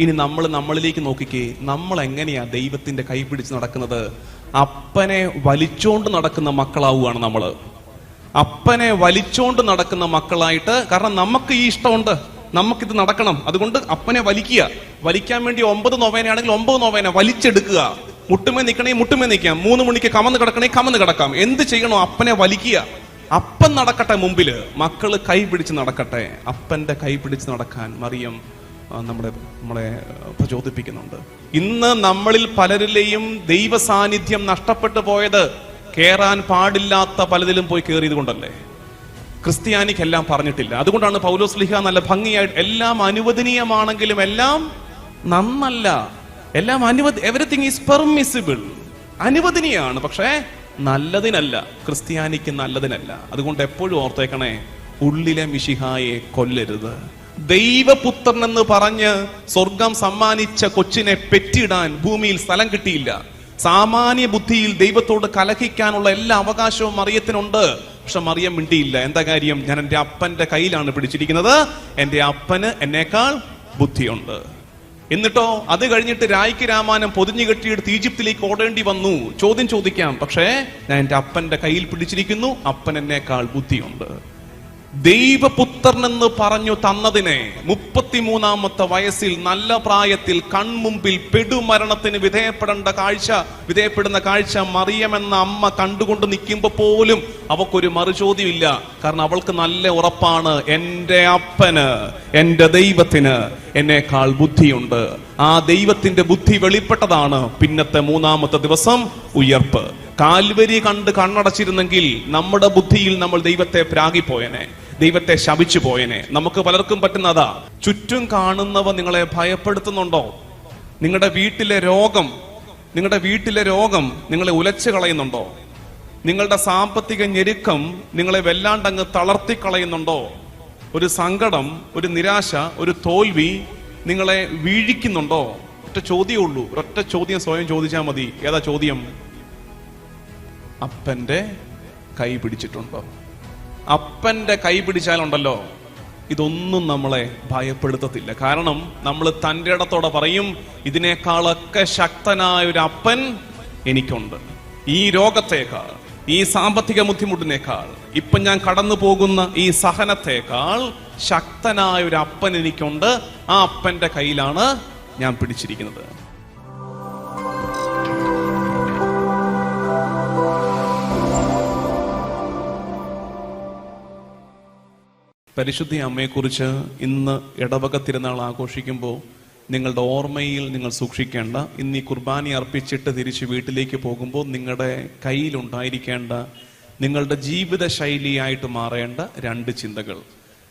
ഇനി നമ്മൾ നമ്മളിലേക്ക് നോക്കിക്കേ നമ്മൾ എങ്ങനെയാ ദൈവത്തിന്റെ കൈ പിടിച്ച് നടക്കുന്നത്? അപ്പനെ വലിച്ചോണ്ട് നടക്കുന്ന മക്കളാവുകയാണ് നമ്മൾ അപ്പനെ വലിച്ചോണ്ട് നടക്കുന്ന മക്കളായിട്ട് കാരണം നമുക്ക് ഈ ഇഷ്ടമുണ്ട്. നമുക്കിത് നടക്കണം. അതുകൊണ്ട് അപ്പനെ വലിക്കുക. വലിക്കാൻ വേണ്ടി ഒമ്പത് നോവേനയാണെങ്കിൽ ഒമ്പത് നോവേന വലിച്ചെടുക്കുക. മുട്ടുമേ നിൽക്കണേ മുട്ടുമേ നിൽക്കാം. മൂന്ന് മണിക്ക് കമന്ന് കിടക്കണേ കമന്ന് കിടക്കാം. എന്ത് ചെയ്യണോ അപ്പനെ വലിക്കുക. അപ്പൻ നടക്കട്ടെ മുമ്പിൽ. മക്കൾ കൈ പിടിച്ച് നടക്കട്ടെ. അപ്പന്റെ കൈ പിടിച്ച് നടക്കാൻ മറിയം നമ്മളെ ആ, പ്രചോദിപ്പിക്കുന്നുണ്ട്. ഇന്ന് നമ്മളിൽ പലരിലെയും ദൈവ സാന്നിധ്യം നഷ്ടപ്പെട്ടു പോയത് കേറാൻ പാടില്ലാത്ത പലതിലും പോയി കയറിയത് കൊണ്ടല്ലേ ക്രിസ്ത്യാനിക്ക് എല്ലാം പറഞ്ഞിട്ടില്ല. അതുകൊണ്ടാണ് പൗലോസ് ലിഹ നല്ല ഭംഗിയായിട്ട് എല്ലാം അനുവദനീയമാണെങ്കിലും എല്ലാം നന്നല്ല. എല്ലാം അനുവദ എവറിത്തിങ് ഈസ് പെർമിസിബിൾ അനുവദനീയാണ് പക്ഷേ നല്ലതിനല്ല. ക്രിസ്ത്യാനിക്ക് നല്ലതിനല്ല. അതുകൊണ്ട് എപ്പോഴും ഓർത്തേക്കണേ ഉള്ളിലെ മിഷിഹായെ കൊല്ലരുത്. ദൈവപുത്രൻ എന്ന് പറഞ്ഞ് സ്വർഗം സമ്മാനിച്ച കൊച്ചിനെ പെറ്റിടാൻ ഭൂമിയിൽ സ്ഥലം കിട്ടിയില്ല. സാമാന്യ ബുദ്ധിയിൽ ദൈവത്തോട് കലഹിക്കാനുള്ള എല്ലാ അവകാശവും മറിയത്തിനുണ്ട്. പക്ഷെ മറിയം മിണ്ടിയില്ല. എന്താ കാര്യം? ഞാൻ എന്റെ അപ്പന്റെ കയ്യിലാണ് പിടിച്ചിരിക്കുന്നത്. എന്റെ അപ്പന് എന്നേക്കാൾ ബുദ്ധിയുണ്ട്. എന്നിട്ടോ അത് കഴിഞ്ഞിട്ട് രായ്ക്ക് രാമാനം പൊതിഞ്ഞു കെട്ടിയെടുത്ത് ഈജിപ്തിലേക്ക് ഓടേണ്ടി വന്നു. ചോദ്യം ചോദിക്കാം. പക്ഷേ ഞാൻ എന്റെ അപ്പന്റെ കയ്യിൽ പിടിച്ചിരിക്കുന്നു. അപ്പൻ എന്നേക്കാൾ ബുദ്ധിയുണ്ട്. ദൈവപുത്രൻ എന്ന് പറഞ്ഞു തന്നതിനെ മുപ്പത്തിമൂന്നാമത്തെ വയസ്സിൽ നല്ല പ്രായത്തിൽ കൺമുമ്പിൽ പെടുമരണത്തിന് വിധേയപ്പെടേണ്ട കാഴ്ച വിധേയപ്പെടുന്ന കാഴ്ച മറിയമെന്ന അമ്മ കണ്ടുകൊണ്ട് നിൽക്കുമ്പോൾ പോലും അവക്കൊരു മറുചോദ്യമില്ല. കാരണം അവൾക്ക് നല്ല ഉറപ്പാണ് എന്റെ അപ്പന് എന്റെ ദൈവത്തിന് എന്നേക്കാൾ ബുദ്ധിയുണ്ട്. ആ ദൈവത്തിന്റെ ബുദ്ധി വെളിപ്പെട്ടതാണ്. പിന്നത്തെ മൂന്നാമത്തെ ദിവസം ഉയർപ്പ്. കാൽവരി കണ്ട് കണ്ണടച്ചിരുന്നെങ്കിൽ നമ്മുടെ ബുദ്ധിയിൽ നമ്മൾ ദൈവത്തെ പ്രാഗിപ്പോയനെ. ദൈവത്തെ ശപിച്ചു പോയനെ. നമുക്ക് പലർക്കും പറ്റുന്നതാ. ചുറ്റും കാണുന്നവ നിങ്ങളെ ഭയപ്പെടുത്തുന്നുണ്ടോ? നിങ്ങളുടെ വീട്ടിലെ രോഗം നിങ്ങളുടെ വീട്ടിലെ രോഗം നിങ്ങളെ ഉലച്ചു കളയുന്നുണ്ടോ? നിങ്ങളുടെ സാമ്പത്തിക ഞെരുക്കം നിങ്ങളെ വല്ലാണ്ടങ്ങ് തളർത്തി കളയുന്നുണ്ടോ ഒരു സങ്കടം ഒരു നിരാശ ഒരു തോൽവി നിങ്ങളെ വീഴിക്കുന്നുണ്ടോ? ഒറ്റ ചോദ്യമേ ഉള്ളൂ. ഒറ്റ ചോദ്യം സ്വയം ചോദിച്ചാൽ മതി. ഏതാ ചോദ്യം? അപ്പന്റെ കൈ പിടിച്ചിട്ടുണ്ടോ? അപ്പന്റെ കൈ പിടിച്ചാലുണ്ടല്ലോ. ഇതൊന്നും നമ്മളെ ഭയപ്പെടുത്തത്തില്ല. കാരണം നമ്മൾ തന്റെ ഇടത്തോടെ പറയും ഇതിനേക്കാളൊക്കെ ശക്തനായ ഒരു അപ്പൻ എനിക്കുണ്ട്. ഈ രോഗത്തേക്കാൾ ഈ സാമ്പത്തിക ബുദ്ധിമുട്ടിനേക്കാൾ ഇപ്പം ഞാൻ കടന്നു പോകുന്ന ഈ സഹനത്തേക്കാൾ ശക്തനായ ഒരു അപ്പൻ എനിക്കുണ്ട്. ആ അപ്പന്റെ കയ്യിലാണ് ഞാൻ പിടിച്ചിരിക്കുന്നത്. പരിശുദ്ധി അമ്മയെക്കുറിച്ച് ഇന്ന് ഇടവക തിരുനാൾ ആഘോഷിക്കുമ്പോൾ നിങ്ങളുടെ ഓർമ്മയിൽ നിങ്ങൾ സൂക്ഷിക്കേണ്ട ഇന്ന് ഈ കുർബാനി അർപ്പിച്ചിട്ട് തിരിച്ച് വീട്ടിലേക്ക് പോകുമ്പോൾ നിങ്ങളുടെ കയ്യിലുണ്ടായിരിക്കേണ്ട നിങ്ങളുടെ ജീവിത ശൈലിയായിട്ട് മാറേണ്ട രണ്ട് ചിന്തകൾ.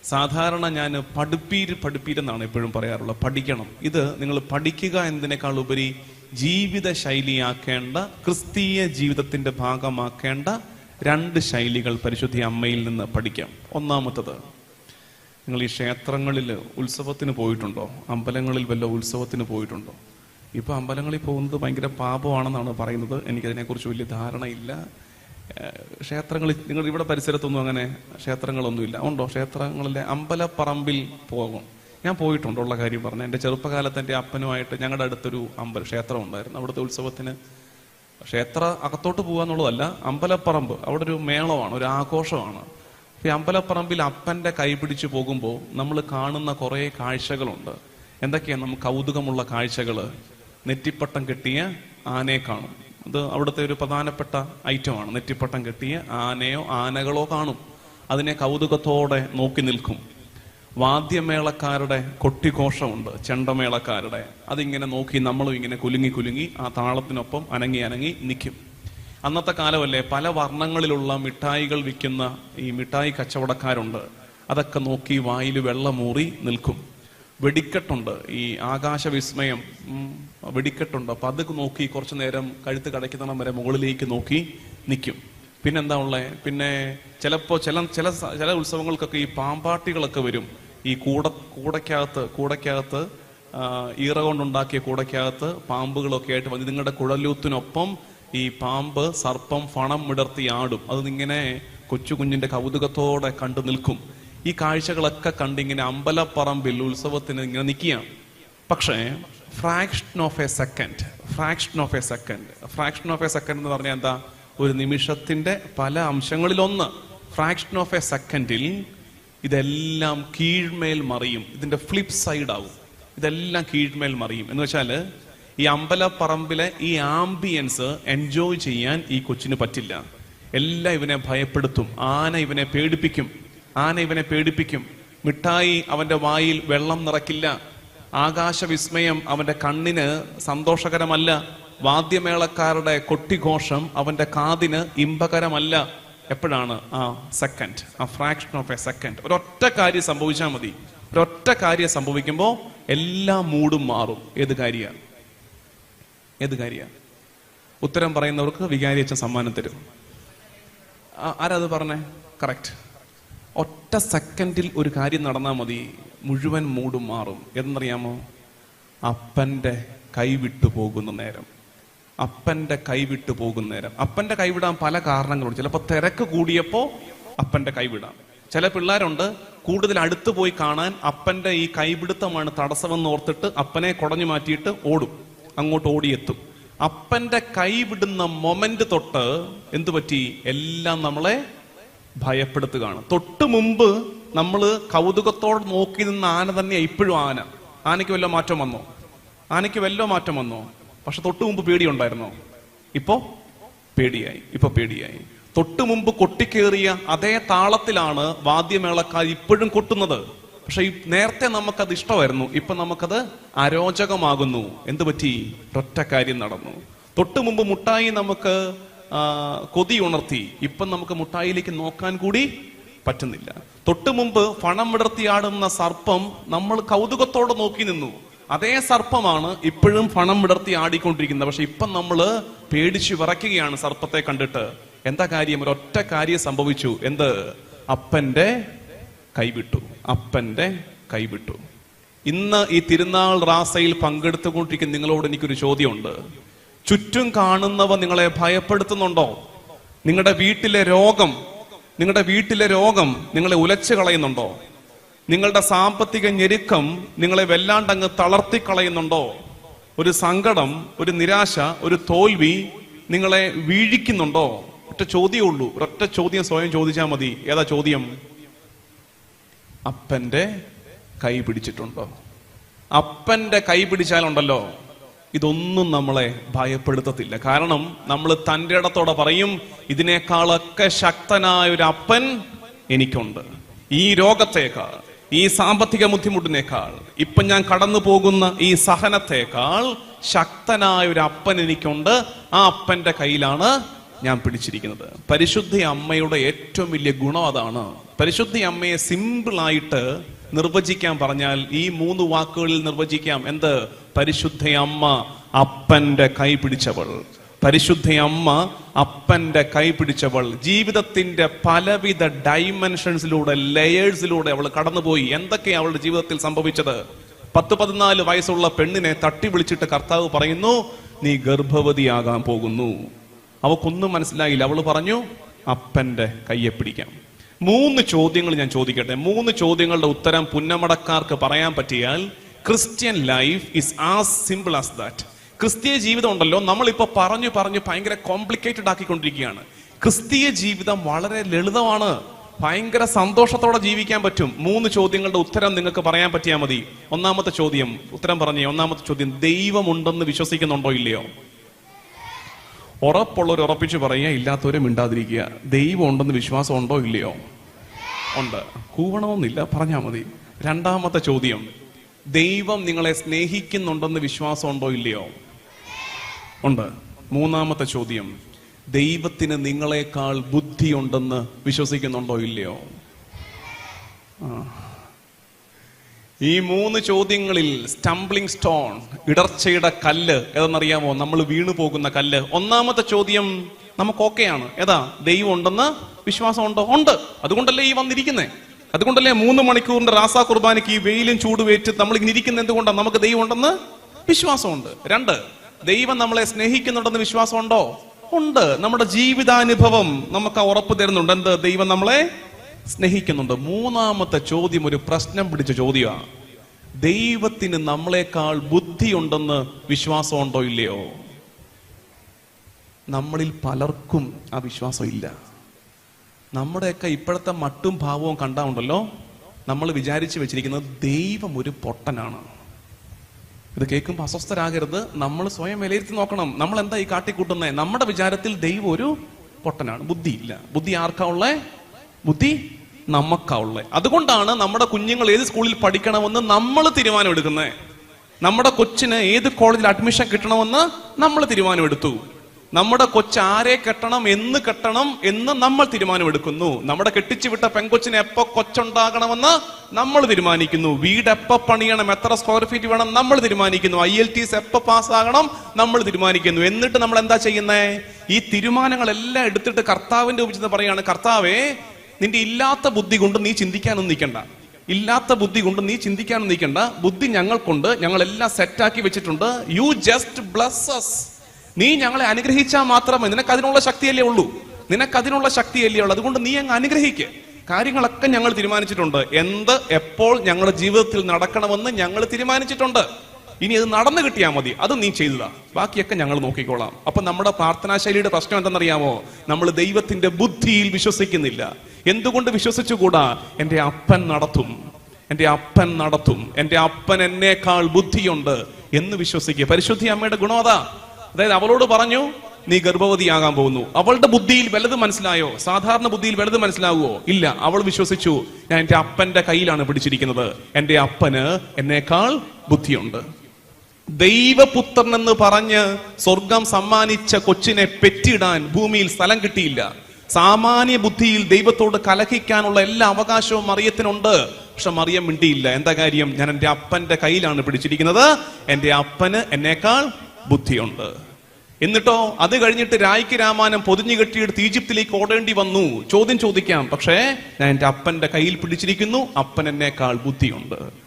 സാധാരണ ഞാൻ പഠിപ്പീര് പഠിപ്പീരെന്നാണ് എപ്പോഴും പറയാറുള്ളത്. പഠിക്കണം. ഇത് നിങ്ങൾ പഠിക്കുക എന്നതിനേക്കാൾ ഉപരി ജീവിത ശൈലിയാക്കേണ്ട ക്രിസ്തീയ ജീവിതത്തിന്റെ ഭാഗമാക്കേണ്ട രണ്ട് ശൈലികൾ പരിശുദ്ധി അമ്മയിൽ നിന്ന് പഠിക്കാം. ഒന്നാമത്തത് നിങ്ങൾ ഈ ക്ഷേത്രങ്ങളിൽ ഉത്സവത്തിന് പോയിട്ടുണ്ടോ? അമ്പലങ്ങളിൽ വല്ല ഉത്സവത്തിന് പോയിട്ടുണ്ടോ? ഇപ്പൊ അമ്പലങ്ങളിൽ പോകുന്നത് ഭയങ്കര പാപമാണെന്നാണ് പറയുന്നത്. എനിക്കതിനെക്കുറിച്ച് വലിയ ധാരണയില്ല. ക്ഷേത്രങ്ങളിൽ നിങ്ങൾ ഇവിടെ പരിസരത്തൊന്നും അങ്ങനെ ക്ഷേത്രങ്ങളൊന്നുമില്ല. ഉണ്ടോ? ക്ഷേത്രങ്ങളിലെ അമ്പലപ്പറമ്പിൽ പോകും. ഞാൻ പോയിട്ടുണ്ട് ഉള്ള കാര്യം പറഞ്ഞു. എന്റെ ചെറുപ്പകാലത്ത് എന്റെ അപ്പനുമായിട്ട് ഞങ്ങളുടെ അടുത്തൊരു അമ്പല ക്ഷേത്രം ഉണ്ടായിരുന്നു അവിടുത്തെ ഉത്സവത്തിന് ക്ഷേത്ര അകത്തോട്ട് പോകുക എന്നുള്ളതല്ല അമ്പലപ്പറമ്പ്. അവിടെ ഒരു മേളമാണ് ഒരു ആഘോഷമാണ്. ഈ അമ്പലപ്പറമ്പിൽ അപ്പന്റെ കൈപിടിച്ച് പോകുമ്പോൾ നമ്മൾ കാണുന്ന കുറേ കാഴ്ചകളുണ്ട്. എന്തൊക്കെയാണ് നമുക്ക് കൗതുകമുള്ള കാഴ്ചകൾ നെറ്റിപ്പട്ടം കെട്ടിയ ആനയെ കാണും. അത് അവിടുത്തെ ഒരു പ്രധാനപ്പെട്ട ഐറ്റമാണ്. നെറ്റിപ്പട്ടം കെട്ടിയ ആനയോ ആനകളോ കാണും. അതിനെ കൗതുകത്തോടെ നോക്കി നിൽക്കും. വാദ്യമേളക്കാരുടെ കൊട്ടിഘോഷമുണ്ട്. ചെണ്ടമേളക്കാരുടെ. അതിങ്ങനെ നോക്കി നമ്മളും ഇങ്ങനെ കുലുങ്ങി കുലുങ്ങി ആ താളത്തിനൊപ്പം അനങ്ങി അനങ്ങി നിൽക്കും അന്നത്തെ കാലമല്ലേ പല വർണങ്ങളിലുള്ള മിഠായികൾ വിൽക്കുന്ന ഈ മിഠായി കച്ചവടക്കാരുണ്ട്. അതൊക്കെ നോക്കി വായിൽ വെള്ളമൂറി നിൽക്കും. വെടിക്കെട്ടുണ്ട് ഈ ആകാശ വിസ്മയം വെടിക്കെട്ടുണ്ട്. അപ്പൊ അത് നോക്കി കുറച്ചു നേരം കഴുത്ത് കടയ്ക്കുന്നിടം വരെ മുകളിലേക്ക് നോക്കി നിൽക്കും. പിന്നെന്താ ഉള്ളത് പിന്നെ ചിലപ്പോ ചില ചില ചില ഉത്സവങ്ങൾക്കൊക്കെ ഈ പാമ്പാട്ടികളൊക്കെ വരും. ഈ കൂട കൂടയ്ക്കകത്ത് ആ, ഈറ കൊണ്ടുണ്ടാക്കിയ കൂടയ്ക്കകത്ത് പാമ്പുകളൊക്കെ ആയിട്ട് വന്ന് നിങ്ങളുടെ കുഴലൂത്തിനൊപ്പം ഈ പാമ്പ് സർപ്പം ഫണം വിടർത്തി ആടും. അത് ഇങ്ങനെ കൊച്ചു കുഞ്ഞിന്റെ കൗതുകത്തോടെ കണ്ടു നിൽക്കും. ഈ കാഴ്ചകളൊക്കെ കണ്ടിങ്ങനെ അമ്പലപ്പറമ്പിൽ ഉത്സവത്തിന് ഇങ്ങനെ നിൽക്കുകയാണ്. പക്ഷേ fraction of a second fraction of a second fraction of a second എന്ന് പറഞ്ഞാൽ എന്താ? ഒരു നിമിഷത്തിന്റെ പല അംശങ്ങളിലൊന്ന്. ഫ്രാക്ഷൻ ഓഫ് എ സെക്കൻഡിൽ ഇതെല്ലാം കീഴ്മേൽ മറിയും. ഇതിന്റെ ഫ്ലിപ്പ് സൈഡ് ആവും. ഇതെല്ലാം കീഴ്മേൽ മറിയും. എന്ന് വെച്ചാൽ ഈ അമ്പലപ്പറമ്പിലെ ഈ ആംബിയൻസ് എൻജോയ് ചെയ്യാൻ ഈ കൊച്ചിന് പറ്റില്ല. എല്ലാം ഇവനെ ഭയപ്പെടുത്തും. ആന ഇവനെ പേടിപ്പിക്കും. ആന ഇവനെ പേടിപ്പിക്കും. മിഠായി അവന്റെ വായിൽ വെള്ളം നിറക്കില്ല ആകാശവിസ്മയം അവന്റെ കണ്ണിന് സന്തോഷകരമല്ല. വാദ്യമേളക്കാരുടെ കൊട്ടിഘോഷം അവന്റെ കാതിന് ഇമ്പകരമല്ല. എപ്പോഴാണ്? ആ സെക്കൻഡ് ആ ഫ്രാക്ഷൻ ഓഫ് എ സെക്കൻഡ് ഒരൊറ്റ കാര്യം സംഭവിച്ചാൽ മതി. ഒരൊറ്റ കാര്യം സംഭവിക്കുമ്പോൾ എല്ലാ മൂടും മാറും. ഏത് കാര്യ? ഏത് കാര്യമാണ്? ഉത്തരം പറയുന്നവർക്ക് വികാരി അച്ഛൻ സമ്മാനം തരും. ആരത് പറഞ്ഞേ? കറക്റ്റ് ഒറ്റ സെക്കൻഡിൽ ഒരു കാര്യം നടന്നാൽ മതി. മുഴുവൻ മൂടും മാറും. എന്നറിയാമോ അപ്പന്റെ കൈവിട്ടു പോകുന്ന നേരം. അപ്പന്റെ കൈവിട്ടു പോകുന്ന നേരം. അപ്പന്റെ കൈവിടാൻ പല കാരണങ്ങളുണ്ട്. ചിലപ്പോൾ തിരക്ക് കൂടിയപ്പോൾ അപ്പന്റെ കൈവിടാം ചില പിള്ളേരുണ്ട് കൂടുതൽ അടുത്ത് പോയി കാണാൻ അപ്പന്റെ ഈ കൈപിടുത്തമാണ് തടസ്സമെന്ന് ഓർത്തിട്ട് അപ്പനെ കുടഞ്ഞു മാറ്റിയിട്ട് ഓടും. അങ്ങോട്ട് ഓടിയെത്തും. അപ്പന്റെ കൈ വിടുന്ന മൊമെന്റ് തൊട്ട് എന്തു പറ്റി? എല്ലാം നമ്മളെ ഭയപ്പെടുത്തുകയാണ്. തൊട്ട് മുമ്പ് നമ്മൾ കൗതുകത്തോടെ നോക്കി നിന്ന ആന തന്നെ ഇപ്പോഴും ആന. ആനയ്ക്ക് വല്ല മാറ്റം വന്നോ? ആനയ്ക്ക് വല്ല മാറ്റം വന്നോ? പക്ഷെ തൊട്ട് മുമ്പ് പേടിയുണ്ടായിരുന്നോ? ഇപ്പോ പേടിയായി. ഇപ്പൊ പേടിയായി. തൊട്ട് മുമ്പ് കൊട്ടിക്കേറിയ അതേ താളത്തിലാണ് വാദ്യമേളക്കാർ ഇപ്പോഴും കൊട്ടുന്നത്. പക്ഷെ നേരത്തെ നമുക്കത് ഇഷ്ടമായിരുന്നു. ഇപ്പൊ നമുക്കത് അരോചകമാകുന്നു. എന്ത് പറ്റി ഒറ്റ കാര്യം നടന്നു. തൊട്ട് മുമ്പ് മുട്ടായി നമുക്ക് കൊതി ഉണർത്തി. ഇപ്പം നമുക്ക് മുട്ടായിലേക്ക് നോക്കാൻ കൂടി പറ്റുന്നില്ല. തൊട്ടു മുമ്പ് പണം വിടർത്തിയാടുന്ന സർപ്പം നമ്മൾ കൗതുകത്തോടെ നോക്കി നിന്നു. അതേ സർപ്പമാണ് ഇപ്പോഴും പണം വിടർത്തി ആടിക്കൊണ്ടിരിക്കുന്നത്. പക്ഷെ ഇപ്പം നമ്മൾ പേടിച്ചു വിറയ്ക്കുകയാണ് സർപ്പത്തെ കണ്ടിട്ട്. എന്താ കാര്യം? ഒരൊറ്റ കാര്യം സംഭവിച്ചു. എന്ത്? അപ്പന്റെ കൈവിട്ടു. അപ്പന്റെ കൈവിട്ടു. ഇന്ന് ഈ തിരുനാൾ റാസയിൽ പങ്കെടുത്തുകൊണ്ടിരിക്കുന്ന നിങ്ങളോട് എനിക്കൊരു ചോദ്യമുണ്ട്. ചുറ്റും കാണുന്നവ നിങ്ങളെ ഭയപ്പെടുത്തുന്നുണ്ടോ? നിങ്ങളുടെ വീട്ടിലെ രോഗം നിങ്ങളുടെ വീട്ടിലെ രോഗം നിങ്ങളെ ഉലച്ചു കളയുന്നുണ്ടോ? നിങ്ങളുടെ സാമ്പത്തിക ഞെരുക്കം നിങ്ങളെ വല്ലാണ്ടങ്ങ് തളർത്തി കളയുന്നുണ്ടോ ഒരു സങ്കടം ഒരു നിരാശ ഒരു തോൽവി നിങ്ങളെ വീഴിക്കുന്നുണ്ടോ? ഒറ്റ ചോദ്യമേ ഉള്ളൂ. ഒറ്റ ചോദ്യം സ്വയം ചോദിച്ചാൽ മതി. ഏതാ ചോദ്യം? അപ്പന്റെ കൈ പിടിച്ചിട്ടുണ്ടോ? അപ്പന്റെ കൈ പിടിച്ചാലുണ്ടല്ലോ. ഇതൊന്നും നമ്മളെ ഭയപ്പെടുത്തത്തില്ല. കാരണം നമ്മൾ തന്റെ ഇടത്തോടെ പറയും ഇതിനേക്കാളൊക്കെ ശക്തനായ ഒരു അപ്പൻ എനിക്കുണ്ട്. ഈ രോഗത്തേക്കാൾ ഈ സാമ്പത്തിക ബുദ്ധിമുട്ടിനേക്കാൾ ഇപ്പൊ ഞാൻ കടന്നു പോകുന്ന ഈ സഹനത്തേക്കാൾ ശക്തനായ ഒരു അപ്പൻ എനിക്കുണ്ട്. ആ അപ്പന്റെ കയ്യിലാണ് ഞാൻ പിടിച്ചിരിക്കുന്നത്. പരിശുദ്ധി അമ്മയുടെ ഏറ്റവും വലിയ ഗുണം അതാണ്. പരിശുദ്ധി അമ്മയെ സിമ്പിൾ ആയിട്ട് നിർവചിക്കാൻ പറഞ്ഞാൽ ഈ മൂന്ന് വാക്കുകളിൽ നിർവചിക്കാം. എന്ത്? പരിശുദ്ധ അമ്മ അപ്പന്റെ കൈ പിടിച്ചവൾ. പരിശുദ്ധ അമ്മ അപ്പന്റെ കൈ പിടിച്ചവൾ. ജീവിതത്തിന്റെ പലവിധ ഡൈമെൻഷൻസിലൂടെ ലെയേഴ്സിലൂടെ അവൾ കടന്നുപോയി. എന്തൊക്കെയാ അവളുടെ ജീവിതത്തിൽ സംഭവിച്ചത്? പത്ത് പതിനാല് വയസ്സുള്ള പെണ്ണിനെ തട്ടി വിളിച്ചിട്ട് കർത്താവ് പറയുന്നു നീ ഗർഭവതിയാകാൻ പോകുന്നു. അവക്കൊന്നും മനസ്സിലായില്ല. അവൾ പറഞ്ഞു അപ്പന്റെ കയ്യെ പിടിക്കാം. മൂന്ന് ചോദ്യങ്ങൾ ഞാൻ ചോദിക്കട്ടെ? മൂന്ന് ചോദ്യങ്ങളുടെ ഉത്തരം പുന്നമടക്കാർക്ക് പറയാൻ പറ്റിയാൽ Christian life is as simple as that. ക്രിസ്തീയ ജീവിതം ഉണ്ടല്ലോ. നമ്മളിപ്പോ പറഞ്ഞു പറഞ്ഞു ഭയങ്കര കോംപ്ലിക്കേറ്റഡ് ആക്കിക്കൊണ്ടിരിക്കുകയാണ്. ക്രിസ്തീയ ജീവിതം വളരെ ലളിതമാണ്. ഭയങ്കര സന്തോഷത്തോടെ ജീവിക്കാൻ പറ്റും. മൂന്ന് ചോദ്യങ്ങളുടെ ഉത്തരം നിങ്ങൾക്ക് പറയാൻ പറ്റിയാൽ മതി. ഒന്നാമത്തെ ചോദ്യം ഉത്തരം പറഞ്ഞേ ഒന്നാമത്തെ ചോദ്യം ദൈവമുണ്ടെന്ന് വിശ്വസിക്കുന്നുണ്ടോ ഇല്ലയോ? ഉറപ്പുള്ളവർ ഉറപ്പിച്ച് പറയുക ഇല്ലാത്തവരെ മിണ്ടാതിരിക്കുക. ദൈവം ഉണ്ടെന്ന് വിശ്വാസം ഉണ്ടോ ഇല്ലയോ? ഉണ്ട്. കൂവണമെന്നില്ല പറഞ്ഞാൽ മതി. രണ്ടാമത്തെ ചോദ്യം ദൈവം നിങ്ങളെ സ്നേഹിക്കുന്നുണ്ടെന്ന് വിശ്വാസം ഉണ്ടോ ഇല്ലയോ? ഉണ്ട്. മൂന്നാമത്തെ ചോദ്യം ദൈവത്തിന് നിങ്ങളെക്കാൾ ബുദ്ധിയുണ്ടെന്ന് വിശ്വസിക്കുന്നുണ്ടോ ഇല്ലയോ? ആ. ഈ മൂന്ന് ചോദ്യങ്ങളിൽ സ്റ്റംബ്ലിംഗ് സ്റ്റോൺ ഇടർച്ചയുടെ കല്ല് ഏതെന്നറിയാമോ? നമ്മൾ വീണു പോകുന്ന കല്ല്. ഒന്നാമത്തെ ചോദ്യം നമുക്ക് ഓക്കെയാണ് ഏതാ? ദൈവം ഉണ്ടെന്ന് വിശ്വാസം ഉണ്ടോ. ഉണ്ട് അതുകൊണ്ടല്ലേ ഈ വന്നിരിക്കുന്നേ? അതുകൊണ്ടല്ലേ മൂന്ന് മണിക്കൂറിന്റെ റാസാ കുർബാനയ്ക്ക് ഈ വെയിലും ചൂടുവേറ്റ് നമ്മൾ ഇങ്ങനെ ഇരിക്കുന്ന എന്തുകൊണ്ടാണ് നമുക്ക് ദൈവം ഉണ്ടെന്ന് വിശ്വാസമുണ്ട്. രണ്ട് ദൈവം നമ്മളെ സ്നേഹിക്കുന്നുണ്ടെന്ന് വിശ്വാസമുണ്ടോ? ഉണ്ട്. നമ്മുടെ ജീവിതാനുഭവം നമുക്ക് ആ ഉറപ്പ് തരുന്നുണ്ട്. എന്ത്? ദൈവം നമ്മളെ സ്നേഹിക്കുന്നുണ്ട്. മൂന്നാമത്തെ ചോദ്യം ഒരു പ്രശ്നം പിടിച്ച ചോദ്യമാണ്. ദൈവത്തിന് നമ്മളെക്കാൾ ബുദ്ധിയുണ്ടെന്ന് വിശ്വാസമുണ്ടോ ഇല്ലയോ? നമ്മളിൽ പലർക്കും ആ വിശ്വാസം ഇല്ല. നമ്മുടെയൊക്കെ ഇപ്പോഴത്തെ മട്ടും ഭാവവും കണ്ടാ ഉണ്ടല്ലോ നമ്മൾ വിചാരിച്ചു വെച്ചിരിക്കുന്നത് ദൈവം ഒരു പൊട്ടനാണ്. ഇത് കേൾക്കുമ്പോൾ അസ്വസ്ഥരാകരുത്. നമ്മൾ സ്വയം വിലയിരുത്തി നോക്കണം. നമ്മൾ എന്താ ഈ കാട്ടിക്കൂട്ടുന്നത് നമ്മുടെ വിചാരത്തിൽ ദൈവം ഒരു പൊട്ടനാണ്. ബുദ്ധിയില്ല. ബുദ്ധി ആർക്കാ ഉള്ളേ? ബുദ്ധി നമുക്കാ ഉള്ളേ അതുകൊണ്ടാണ് നമ്മുടെ കുഞ്ഞുങ്ങൾ ഏത് സ്കൂളിൽ പഠിക്കണമെന്ന് നമ്മൾ തീരുമാനമെടുക്കുന്നത്. നമ്മുടെ കൊച്ചിന് ഏത് കോളേജിൽ അഡ്മിഷൻ കിട്ടണമെന്ന് നമ്മൾ തീരുമാനമെടുത്തു. നമ്മുടെ കൊച്ച് ആരെ കെട്ടണം എന്ന് കെട്ടണം എന്ന് നമ്മൾ തീരുമാനമെടുക്കുന്നു. നമ്മുടെ കെട്ടിച്ചു വിട്ട പെൺകൊച്ചിനെ എപ്പോ കൊച്ചുണ്ടാകണമെന്ന് നമ്മൾ തീരുമാനിക്കുന്നു. വീട് എപ്പോ പണിയണം എത്ര സ്ക്വയർ ഫീറ്റ് വേണം നമ്മൾ തീരുമാനിക്കുന്നു. ഐ എൽ ടി എസ് എപ്പോ പാസ്സാകണം നമ്മൾ തീരുമാനിക്കുന്നു. എന്നിട്ട് നമ്മൾ എന്താ ചെയ്യുന്നേ? ഈ തീരുമാനങ്ങളെല്ലാം എടുത്തിട്ട് കർത്താവിന്റെ ഉപയോഗിച്ച് പറയാണ് കർത്താവേ നിന്റെ ഇല്ലാത്ത ബുദ്ധി കൊണ്ട് നീ ചിന്തിക്കാനൊന്നും നിൽക്കണ്ട. ഇല്ലാത്ത ബുദ്ധി കൊണ്ട് നീ ചിന്തിക്കാനൊന്നും നിൽക്കണ്ട. ബുദ്ധി ഞങ്ങൾക്കുണ്ട് ഞങ്ങളെല്ലാം സെറ്റാക്കി വെച്ചിട്ടുണ്ട്. യു ജസ്റ്റ് ബ്ലസ്സസ് നീ ഞങ്ങളെ അനുഗ്രഹിച്ചാൽ മാത്രമേ നിനക്ക് അതിനുള്ള ശക്തിയല്ലേ ഉള്ളൂ. നിനക്ക് അതിനുള്ള ശക്തിയല്ലേ ഉള്ളൂ. അതുകൊണ്ട് നീ അങ്ങ് അനുഗ്രഹിക്ക്. കാര്യങ്ങളൊക്കെ ഞങ്ങൾ തീരുമാനിച്ചിട്ടുണ്ട്. എന്ത് എപ്പോൾ ഞങ്ങളുടെ ജീവിതത്തിൽ നടക്കണമെന്ന് ഞങ്ങൾ തീരുമാനിച്ചിട്ടുണ്ട്. ഇനി അത് നടന്നു കിട്ടിയാൽ മതി. അത് നീ ചെയ്തതാ. ബാക്കിയൊക്കെ ഞങ്ങൾ നോക്കിക്കോളാം. അപ്പൊ നമ്മുടെ പ്രാർത്ഥനാശൈലിയുടെ പ്രശ്നം എന്താണെന്നറിയാമോ നമ്മൾ ദൈവത്തിന്റെ ബുദ്ധിയിൽ വിശ്വസിക്കുന്നില്ല. എന്തുകൊണ്ട് വിശ്വസിച്ചുകൂടാ? എന്റെ അപ്പൻ നടത്തും. എന്റെ അപ്പൻ നടത്തും. എന്റെ അപ്പൻ എന്നേക്കാൾ ബുദ്ധിയുണ്ട് എന്ന് വിശ്വസിക്കുക. പരിശുദ്ധി അമ്മയുടെ ഗുണം അതാ. അതായത് അവളോട് പറഞ്ഞു നീ ഗർഭവതിയാകാൻ പോകുന്നു. അവളുടെ ബുദ്ധിയിൽ വലത് മനസ്സിലായോ? സാധാരണ ബുദ്ധിയിൽ വലത് മനസ്സിലാവുമോ ഇല്ല. അവൾ വിശ്വസിച്ചു ഞാൻ എന്റെ അപ്പന്റെ കയ്യിലാണ് പിടിച്ചിരിക്കുന്നത്. എന്റെ അപ്പന് എന്നേക്കാൾ ബുദ്ധിയുണ്ട്. ദൈവപുത്രൻ എന്ന് പറഞ്ഞ് സ്വർഗം സമ്മാനിച്ച കൊച്ചിനെ പെറ്റിടാൻ ഭൂമിയിൽ സ്ഥലം കിട്ടിയില്ല. സാമാന്യ ബുദ്ധിയിൽ ദൈവത്തോട് കലഹിക്കാനുള്ള എല്ലാ അവകാശവും മറിയത്തിനുണ്ട്. പക്ഷെ മറിയം മിണ്ടിയില്ല. എന്താ കാര്യം? ഞാൻ എന്റെ അപ്പന്റെ കയ്യിലാണ് പിടിച്ചിരിക്കുന്നത്. എന്റെ അപ്പന് എന്നേക്കാൾ ബുദ്ധിയുണ്ട്. എന്നിട്ടോ അത് കഴിഞ്ഞിട്ട് രായ്ക്ക് രാമാനം പൊതിഞ്ഞു കെട്ടിയെടുത്ത് ഈജിപ്തിലേക്ക് ഓടേണ്ടി വന്നു. ചോദ്യം ചോദിക്കാം. പക്ഷേ ഞാൻ എന്റെ അപ്പന്റെ കയ്യിൽ പിടിച്ചിരിക്കുന്നു. അപ്പൻ എന്നേക്കാൾ ബുദ്ധിയുണ്ട്.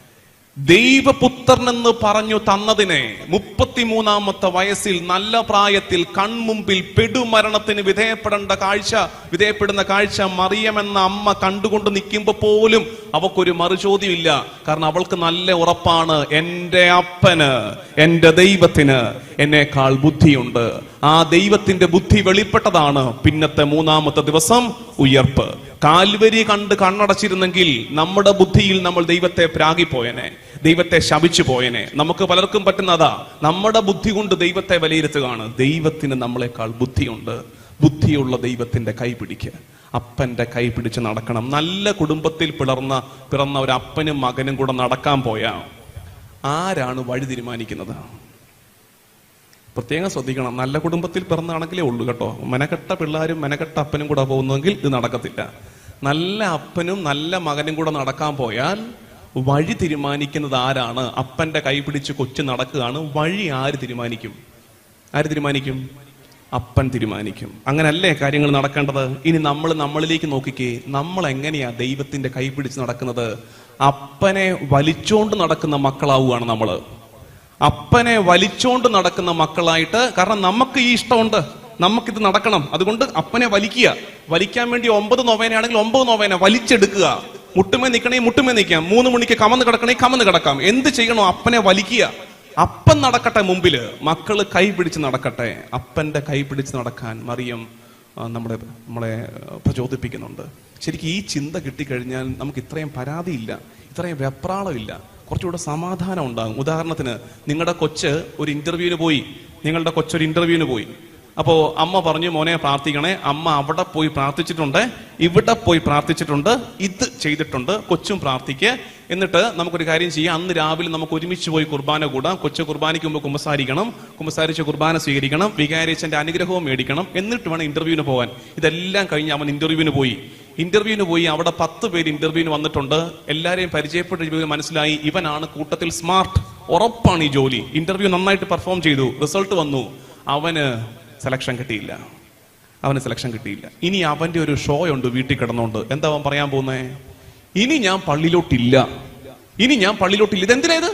ദൈവപുത്രൻ എന്ന് പറഞ്ഞു തന്നതിനെ മുപ്പത്തിമൂന്നാമത്തെ വയസ്സിൽ നല്ല പ്രായത്തിൽ കൺമുമ്പിൽ പെടുമരണത്തിന് വിധേയപ്പെടേണ്ട കാഴ്ച വിധേയപ്പെടുന്ന കാഴ്ച മറിയമെന്ന അമ്മ കണ്ടുകൊണ്ട് നിൽക്കുമ്പോൾ പോലും അവക്കൊരു മറുചോദ്യമില്ല. കാരണം അവൾക്ക് നല്ല ഉറപ്പാണ്. എന്റെ അപ്പന് എന്റെ ദൈവത്തിന് എന്നേക്കാൾ ബുദ്ധിയുണ്ട്. ആ ദൈവത്തിന്റെ ബുദ്ധി വെളിപ്പെട്ടതാണ്. പിന്നത്തെ മൂന്നാമത്തെ ദിവസം ഉയർപ്പ്. കാൽവരി കണ്ട് കണ്ണടച്ചിരുന്നെങ്കിൽ നമ്മുടെ ബുദ്ധിയിൽ നമ്മൾ ദൈവത്തെ പ്രാഗിപ്പോയനെ ദൈവത്തെ ശപിച്ചു പോയനെ. നമുക്ക് പലർക്കും പറ്റുന്നതാ. നമ്മുടെ ബുദ്ധി കൊണ്ട് ദൈവത്തെ വിലയിരുത്തുകയാണ്. ദൈവത്തിന് നമ്മളെക്കാൾ ബുദ്ധിയുണ്ട്. ബുദ്ധിയുള്ള ദൈവത്തിന്റെ കൈ പിടിക്കുക അപ്പന്റെ കൈ പിടിച്ച് നടക്കണം. നല്ല കുടുംബത്തിൽ പിളർന്ന പിറന്ന ഒരു അപ്പനും മകനും കൂടെ നടക്കാൻ പോയാ ആരാണ് വഴി തീരുമാനിക്കുന്നത്? പ്രത്യേകം ശ്രദ്ധിക്കണം. നല്ല കുടുംബത്തിൽ പിറന്നാണെങ്കിലേ ഉള്ളൂ കേട്ടോ. മെനക്കെട്ട പിള്ളേരും മെനക്കെട്ട അപ്പനും കൂടെ പോകുന്നെങ്കിൽ ഇത് നടക്കത്തില്ല. നല്ല അപ്പനും നല്ല മകനും കൂടെ നടക്കാൻ പോയാൽ വഴി തീരുമാനിക്കുന്നത് ആരാണ്? അപ്പന്റെ കൈ പിടിച്ച് കൊച്ചു നടക്കുകയാണ്. വഴി ആര് തീരുമാനിക്കും? ആര് തീരുമാനിക്കും? അപ്പൻ തീരുമാനിക്കും. അങ്ങനല്ലേ കാര്യങ്ങൾ നടക്കേണ്ടത്? ഇനി നമ്മൾ നമ്മളിലേക്ക് നോക്കിക്കേ നമ്മൾ എങ്ങനെയാ ദൈവത്തിന്റെ കൈ പിടിച്ച് നടക്കുന്നത്? അപ്പനെ വലിച്ചോണ്ട് നടക്കുന്ന മക്കളാവുകയാണ് നമ്മൾ അപ്പനെ വലിച്ചോണ്ട് നടക്കുന്ന മക്കളായിട്ട് കാരണം നമുക്ക് ഈ ഇഷ്ടമുണ്ട്. നമുക്കിത് നടക്കണം. അതുകൊണ്ട് അപ്പനെ വലിക്കുക. വലിക്കാൻ വേണ്ടി ഒമ്പത് നോവേനയാണെങ്കിൽ ഒമ്പത് നോവേന വലിച്ചെടുക്കുക. മുട്ടുമേ നിൽക്കണേ മുട്ടുമേ നിൽക്കാം. മൂന്ന് മണിക്ക് കമന്ന് കിടക്കണേ കമന്ന് കിടക്കാം. എന്ത് ചെയ്യണോ അപ്പനെ വലിക്കുക. അപ്പൻ നടക്കട്ടെ മുമ്പിൽ. മക്കൾ കൈ പിടിച്ച് നടക്കട്ടെ. അപ്പന്റെ കൈ പിടിച്ച് നടക്കാൻ മറിയം നമ്മുടെ നമ്മളെ പ്രചോദിപ്പിക്കുന്നുണ്ട്. ശരിക്കും ഈ ചിന്ത കിട്ടിക്കഴിഞ്ഞാൽ നമുക്ക് ഇത്രയും പരാതിയില്ല ഇത്രയും വെപ്രാളമില്ല. കുറച്ചുകൂടെ സമാധാനം ഉണ്ടാകും. ഉദാഹരണത്തിന് നിങ്ങളുടെ കൊച്ച് ഒരു ഇന്റർവ്യൂവിന് പോയി. നിങ്ങളുടെ കൊച്ചൊരു ഇന്റർവ്യൂവിന് പോയി. അപ്പോ അമ്മ പറഞ്ഞു മോനെ പ്രാർത്ഥിക്കണേ. അമ്മ അവിടെ പോയി പ്രാർത്ഥിച്ചിട്ടുണ്ട്. ഇവിടെ പോയി പ്രാർത്ഥിച്ചിട്ടുണ്ട്. ഇത് ചെയ്തിട്ടുണ്ട്. കൊച്ചും പ്രാർത്ഥിക്ക്. എന്നിട്ട് നമുക്കൊരു കാര്യം ചെയ്യാം. അന്ന് രാവിലെ നമുക്ക് ഒരുമിച്ച് പോയി കുർബാന കൂടാം. കൊച്ചു കുർബാനയ്ക്ക് മുമ്പ് കുമ്പസാരിക്കണം. കുമ്പസാരിച്ച് കുർബാന സ്വീകരിക്കണം. വികാരിച്ചന്റെ അനുഗ്രഹവും മേടിക്കണം. എന്നിട്ട് വേണം ഇന്റർവ്യൂവിന് പോകാൻ ഇതെല്ലാം കഴിഞ്ഞ് അവൻ ഇന്റർവ്യൂവിന് പോയി. ഇന്റർവ്യൂവിന് പോയി. അവിടെ പത്ത് പേര് ഇന്റർവ്യൂവിന് വന്നിട്ടുണ്ട്. എല്ലാരെയും പരിചയപ്പെട്ട മനസ്സിലായി. ഇവനാണ് കൂട്ടത്തിൽ സ്മാർട്ട് ഉറപ്പാണ് ഈ ജോലി. ഇന്റർവ്യൂ നന്നായിട്ട് പെർഫോം ചെയ്തു. റിസൾട്ട് വന്നു. അവന് സെലക്ഷൻ കിട്ടിയില്ല. അവന് സെലക്ഷൻ കിട്ടിയില്ല. ഇനി അവന്റെ ഒരു ഷോ ഉണ്ട് വീട്ടിൽ കിടന്നുകൊണ്ട് എന്താ അവൻ പറയാൻ പോകുന്നേ? ഇനി ഞാൻ പള്ളിയിലോട്ടില്ല. ഇനി ഞാൻ പള്ളിയിലോട്ടില്ല. ഇത്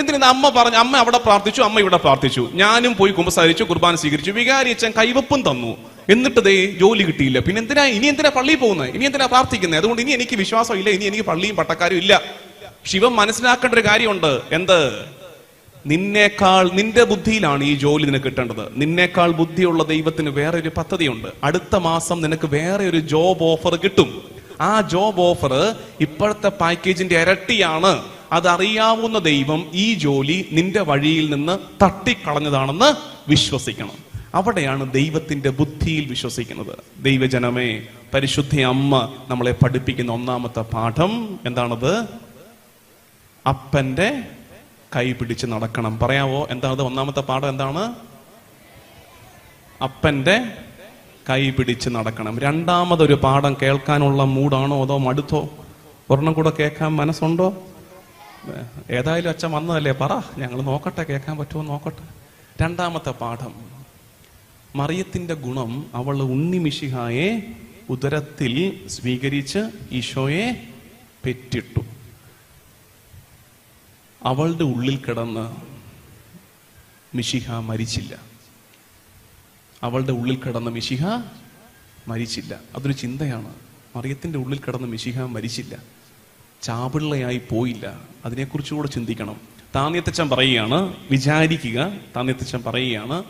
എന്തിനാ അമ്മ പറഞ്ഞു അമ്മ അവിടെ പ്രാർത്ഥിച്ചു അമ്മ ഇവിടെ പ്രാർത്ഥിച്ചു. ഞാനും പോയി കുമ്പസാരിച്ചു കുർബാന സ്വീകരിച്ചു. വികാരി അച്ഛൻ കൈവപ്പും തന്നു. എന്നിട്ട് ദേ ജോലി കിട്ടിയില്ല. പിന്നെ എന്തിനാ ഇനി എന്തിനാ പള്ളിയിൽ പോകുന്നത് ഇനി എന്തിനാ പ്രാർത്ഥിക്കുന്നത് അതുകൊണ്ട് ഇനി എനിക്ക് വിശ്വാസം ഇല്ല ഇനി എനിക്ക് പള്ളിയും പട്ടക്കാരും ഇല്ല. ശിവം മനസ്സിലാക്കേണ്ട ഒരു കാര്യമുണ്ട്. എന്ത്? നിന്നേക്കാൾ നിന്റെ ബുദ്ധിയിലാണ് ഈ ജോലി നിനക്ക് കിട്ടേണ്ടത്. നിന്നേക്കാൾ ബുദ്ധിയുള്ള ദൈവത്തിന് വേറെ ഒരു പദ്ധതിയുണ്ട്. അടുത്ത മാസം നിനക്ക് വേറെ ഒരു ജോബ് ഓഫർ കിട്ടും. ആ ജോബ് ഓഫർ ഇപ്പോഴത്തെ പാക്കേജിന്റെ ഇരട്ടിയാണ്. അതറിയാവുന്ന ദൈവം ഈ ജോലി നിന്റെ വഴിയിൽ നിന്ന് തട്ടിക്കളഞ്ഞതാണെന്ന് വിശ്വസിക്കണം. അവിടെയാണ് ദൈവത്തിന്റെ ബുദ്ധിയിൽ വിശ്വസിക്കുന്നത്. ദൈവജനമേ പരിശുദ്ധ അമ്മ നമ്മളെ പഠിപ്പിക്കുന്ന ഒന്നാമത്തെ പാഠം എന്താണത്? അപ്പന്റെ കൈ പിടിച്ച് നടക്കണം. പറയാവോ? എന്താണ് ഒന്നാമത്തെ പാഠം എന്താണ്? അപ്പന്റെ കൈ പിടിച്ച് നടക്കണം. രണ്ടാമതൊരു പാഠം കേൾക്കാനുള്ള മൂടാണോ അതോ മടുത്തോ? ഒരെണ്ണം കൂടെ കേൾക്കാൻ മനസ്സുണ്ടോ? ഏതായാലും അച്ഛൻ വന്നതല്ലേ? പറ. ഞങ്ങൾ നോക്കട്ടെ കേൾക്കാൻ പറ്റുമോ? നോക്കട്ടെ. രണ്ടാമത്തെ പാഠം. മറിയത്തിന്റെ ഗുണം അവൾ ഉണ്ണിമിഷിഹായെ ഉദരത്തിൽ സ്വീകരിച്ച് ഈശോയെ പെറ്റിട്ടു. അവളുടെ ഉള്ളിൽ കിടന്ന് മിഷിഹ മരിച്ചില്ല. അവളുടെ ഉള്ളിൽ കിടന്ന മിഷിഹ മരിച്ചില്ല. അതൊരു ചിന്തയാണ്. മറിയത്തിന്റെ ഉള്ളിൽ കിടന്ന മിഷിഹ മരിച്ചില്ല. ചാപിള്ളയായി പോയില്ല. അതിനെക്കുറിച്ചുകൂടെ ചിന്തിക്കണം. താന്നിയത്തച്ഛൻ പറയുകയാണ് വിചാരിക്കുക. താന്നിയത്തച്ഛൻ പറയുകയാണ്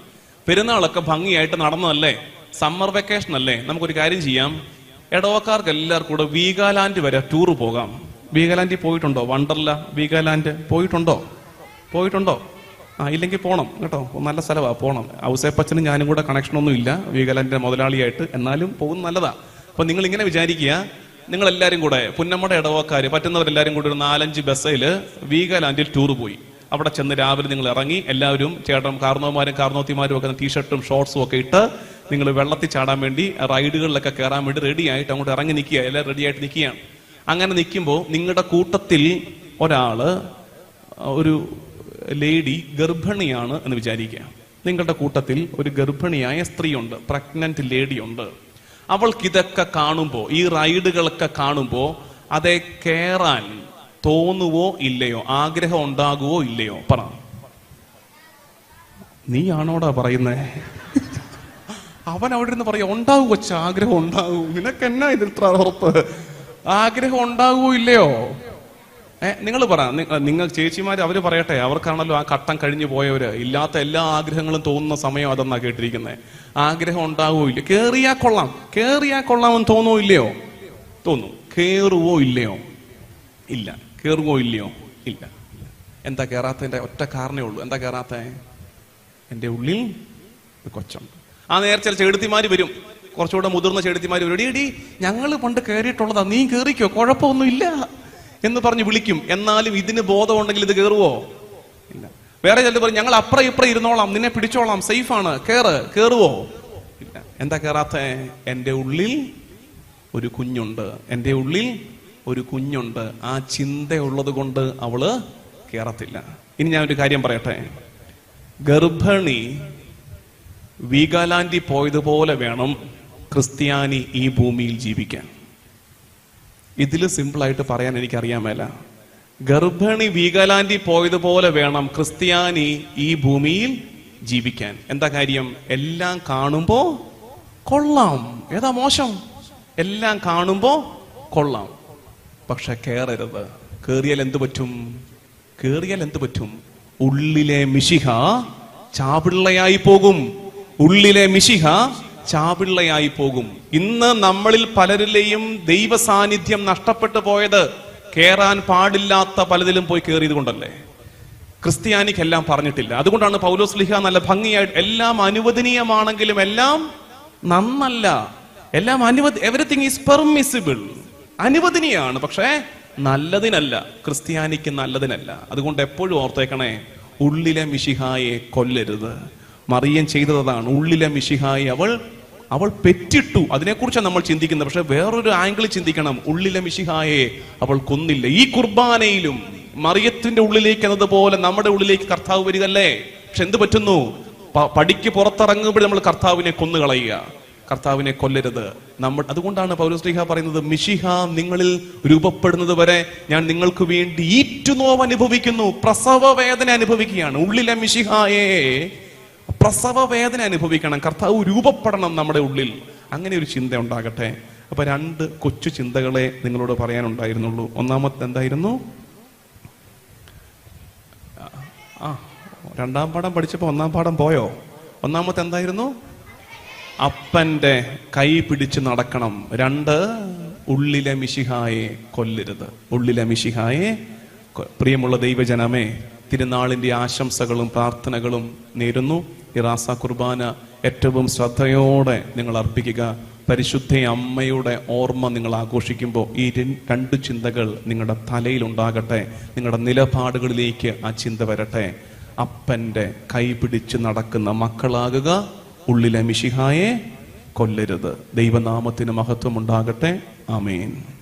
പെരുന്നാളൊക്കെ ഭംഗിയായിട്ട് നടന്നതല്ലേ? സമ്മർ വെക്കേഷൻ അല്ലേ? നമുക്കൊരു കാര്യം ചെയ്യാം. എടവക്കാർക്ക് എല്ലാവർക്കും കൂടെ വീഗാലാൻഡ് വരെ ടൂർ പോകാം. വീഗാലാൻഡിൽ പോയിട്ടുണ്ടോ? വണ്ടർല വീഗാലാൻഡ് പോയിട്ടുണ്ടോ? പോയിട്ടുണ്ടോ? ആ ഇല്ലെങ്കിൽ പോകണം കേട്ടോ. നല്ല സ്ഥലമാണ് പോകണം ഔസേപ്പച്ചനും ഞാനും കൂടെ കണക്ഷനൊന്നും ഇല്ല. വീഗാലാൻഡിന്റെ മുതലാളിയായിട്ട് എന്നാലും പോകുന്ന നല്ലതാ. അപ്പൊ നിങ്ങൾ ഇങ്ങനെ വിചാരിക്കുക നിങ്ങൾ എല്ലാവരും കൂടെ പുന്നമ്മയുടെ ഇടവക്കാർ പറ്റുന്നവരെല്ലാവരും കൂടെ ഒരു നാലഞ്ച് ബസ്സിൽ വീഗാലാൻഡിൽ ടൂർ പോയി. അവിടെ ചെന്ന് രാവിലെ നിങ്ങൾ ഇറങ്ങി എല്ലാവരും ചേട്ടൻ കാർന്നോമാരും കാർന്നോത്തിമാരും ഒക്കെ ടീഷർട്ടും ഷോർട്സും ഒക്കെ ഇട്ട് നിങ്ങൾ വെള്ളത്തിൽ ചാടാൻ വേണ്ടി റൈഡുകളിലൊക്കെ കയറാൻ വേണ്ടി റെഡി ആയിട്ട് അങ്ങോട്ട് ഇറങ്ങി നിൽക്കുക. എല്ലാവരും റെഡി ആയിട്ട് നിൽക്കുകയാണ്. അങ്ങനെ നിൽക്കുമ്പോൾ നിങ്ങളുടെ കൂട്ടത്തിൽ ഒരാൾ ഒരു ലേഡി ഗർഭിണിയാണ് എന്ന് വിചാരിക്കുക. നിങ്ങളുടെ കൂട്ടത്തിൽ ഒരു ഗർഭിണിയായ സ്ത്രീയുണ്ട് പ്രഗ്നന്റ് ലേഡിയുണ്ട്. ഉണ്ട് അവൾക്ക് ഇതൊക്കെ കാണുമ്പോൾ ഈ റൈഡുകളൊക്കെ കാണുമ്പോൾ അതെ കയറാൻ തോന്നുവോ ഇല്ലയോ? ആഗ്രഹം ഉണ്ടാകുവോ ഇല്ലയോ? പറ. നീയാണോടാ പറയുന്നേ? അവൻ അവിടെ നിന്ന് പറയാ ഉണ്ടാവും കൊച്ച ആഗ്രഹം ഉണ്ടാവും. നിനക്കെന്നാ ഇതിൽ ഉറപ്പ്? ആഗ്രഹം ഉണ്ടാകുവോ ഇല്ലയോ? ഏ നിങ്ങൾ പറ. നിങ്ങൾ ചേച്ചിമാര് അവർ പറയട്ടെ. അവർക്കാണല്ലോ ആ ഘട്ടം കഴിഞ്ഞു പോയവര്. ഇല്ലാത്ത എല്ലാ ആഗ്രഹങ്ങളും തോന്നുന്ന സമയം അതെന്നാ കേട്ടിരിക്കുന്നത് ആഗ്രഹം ഉണ്ടാകുവോ ഇല്ല കേറിയാ കൊള്ളാം. കേറിയാ കൊള്ളാമെന്ന് തോന്നുവോ ഇല്ലയോ? തോന്നും. കേറുവോ ഇല്ലയോ? ഇല്ല. കേറുവോ ഇല്ലയോ? ഇല്ല. എന്താ കേറാത്തതിന്റെ ഒറ്റ കാരണേ ഉള്ളൂ. എന്താ കേറാത്ത? എന്റെ ഉള്ളിൽ കൊച്ചുണ്ട്. ആ നേരത്തെ ചെടുത്തിമാര് വരും. കുറച്ചുകൂടെ മുതിർന്ന ചെടുത്തിമാർ ഒരു ഡി ഞങ്ങൾ പണ്ട് കയറിയിട്ടുള്ളതാ നീ കയറിക്കോ കുഴപ്പമൊന്നുമില്ല എന്ന് പറഞ്ഞ് വിളിക്കും. എന്നാലും ഇതിന് ബോധമുണ്ടെങ്കിൽ ഇത് കയറുവോ ഇല്ല. വേറെ ചിലർ പറയും ഞങ്ങൾ അപ്പുറം ഇപ്പുറം ഇരുന്നോളാം. നിന്നെ പിടിച്ചോളാം. സേഫ് ആണ് കയറുവോ ഇല്ല. എന്താ കയറാത്ത എന്റെ ഉള്ളിൽ ഒരു കുഞ്ഞുണ്ട്. എന്റെ ഉള്ളിൽ ഒരു കുഞ്ഞുണ്ട്. ആ ചിന്തയുള്ളത് കൊണ്ട് അവൾ കയറത്തില്ല ഇനി ഞാൻ ഒരു കാര്യം പറയട്ടെ. ഗർഭിണി വീഗാലാൻഡിൽ പോയതുപോലെ വേണം. ക്രിസ്ത്യാനി ഈ ഭൂമിയിൽ ജീവിക്കാൻ. ഇതിൽ സിമ്പിളായിട്ട് പറയാൻ എനിക്കറിയാൻ മേല. ഗർഭിണി വീഗാലാൻഡിൽ പോയതുപോലെ വേണം ക്രിസ്ത്യാനി ഈ ഭൂമിയിൽ ജീവിക്കാൻ. എന്താ കാര്യം? എല്ലാം കാണുമ്പോ കൊള്ളാം. ഏതാ മോശം? എല്ലാം കാണുമ്പോ കൊള്ളാം. പക്ഷെ കേറരുത്. കേറിയാൽ എന്തു പറ്റും? കേറിയാൽ എന്തു പറ്റും? ഉള്ളിലെ മിശിഹ ചാപിള്ളയായി പോകും. ഉള്ളിലെ മിശിഹ ചാപിള്ളയായി പോകും. ഇന്ന് നമ്മളിൽ പലരിലെയും ദൈവ സാന്നിധ്യം നഷ്ടപ്പെട്ടു പോയത് കേറാൻ പാടില്ലാത്ത പലതിലും പോയി കയറിയത് കൊണ്ടല്ലേ ക്രിസ്ത്യാനിക്ക് എല്ലാം പറഞ്ഞിട്ടില്ല. അതുകൊണ്ടാണ് പൗലോസ് ലിഹ നല്ല ഭംഗിയായിട്ട് എല്ലാം അനുവദനീയമാണെങ്കിലും എല്ലാം നന്നല്ല. എല്ലാം അനുവദ എവറിത്തിങ് ഈസ് പെർമിസിബിൾ അനുവദനീയാണ് പക്ഷേ നല്ലതിനല്ല. ക്രിസ്ത്യാനിക്ക് നല്ലതിനല്ല. അതുകൊണ്ട് എപ്പോഴും ഓർത്തേക്കണേ ഉള്ളിലെ മിഷിഹായെ കൊല്ലരുത്. മറിയൻ ചെയ്തതാണ് ഉള്ളിലെ മിഷിഹായി അവൾ അവൾ പെറ്റിട്ടു. അതിനെക്കുറിച്ചാണ് നമ്മൾ ചിന്തിക്കുന്നത്. പക്ഷെ വേറൊരു ആംഗിളിൽ ചിന്തിക്കണം. ഉള്ളിലെ മിശിഹായെ അവൾ കൊന്നില്ല. ഈ കുർബാനയിലും മറിയത്തിന്റെ ഉള്ളിലേക്ക് എന്നതുപോലെ നമ്മുടെ ഉള്ളിലേക്ക് കർത്താവ് വരികല്ലേ പക്ഷെ എന്ത് പറ്റുന്നു? പടിക്ക് പുറത്തിറങ്ങുമ്പോൾ നമ്മൾ കർത്താവിനെ കൊന്നുകളയുക. കർത്താവിനെ കൊല്ലരുത്. നമ്മൾ അതുകൊണ്ടാണ് പൗരസ്ലിഹ പറയുന്നത് മിഷിഹ നിങ്ങളിൽ രൂപപ്പെടുന്നത് വരെ ഞാൻ നിങ്ങൾക്ക് വേണ്ടി ഈറ്റുനോവ് അനുഭവിക്കുന്നു. പ്രസവ വേദന അനുഭവിക്കുകയാണ്. ഉള്ളിലെ മിഷിഹായെ പ്രസവ വേദന അനുഭവിക്കണം. കർത്താവ് രൂപപ്പെടണം നമ്മുടെ ഉള്ളിൽ. അങ്ങനെ ഒരു ചിന്ത ഉണ്ടാകട്ടെ. അപ്പൊ രണ്ട് കൊച്ചു ചിന്തകളെ നിങ്ങളോട് പറയാനുണ്ടായിരുന്നുള്ളൂ. ഒന്നാമത്തെ എന്തായിരുന്നു? ആ രണ്ടാം പാഠം പഠിച്ചപ്പോ ഒന്നാം പാഠം പോയോ? ഒന്നാമത്തെ എന്തായിരുന്നു? അപ്പന്റെ കൈ പിടിച്ച് നടക്കണം. രണ്ട് ഉള്ളിലെ മിശിഹായെ കൊല്ലരുത്. ഉള്ളിലെ മിശിഹായെ പ്രിയമുള്ള ദൈവജനമേ തിരുനാളിന്റെ ആശംസകളും പ്രാർത്ഥനകളും നേരുന്നു. ഇറാസ റാസ കുർബാന ഏറ്റവും ശ്രദ്ധയോടെ നിങ്ങൾ അർപ്പിക്കുക. പരിശുദ്ധ അമ്മയുടെ ഓർമ്മ നിങ്ങൾ ആഘോഷിക്കുമ്പോൾ ഈ രണ്ട് ചിന്തകൾ നിങ്ങളുടെ തലയിൽ ഉണ്ടാകട്ടെ. നിങ്ങളുടെ നിലപാടുകളിലേക്ക് ആ ചിന്ത വരട്ടെ. അപ്പന്റെ കൈപിടിച്ച് നടക്കുന്ന മക്കളാകുക. ഉള്ളിലെ മിശിഹായെ കൊല്ലരുത്. ദൈവനാമത്തിന് മഹത്വം ഉണ്ടാകട്ടെ ആമേൻ.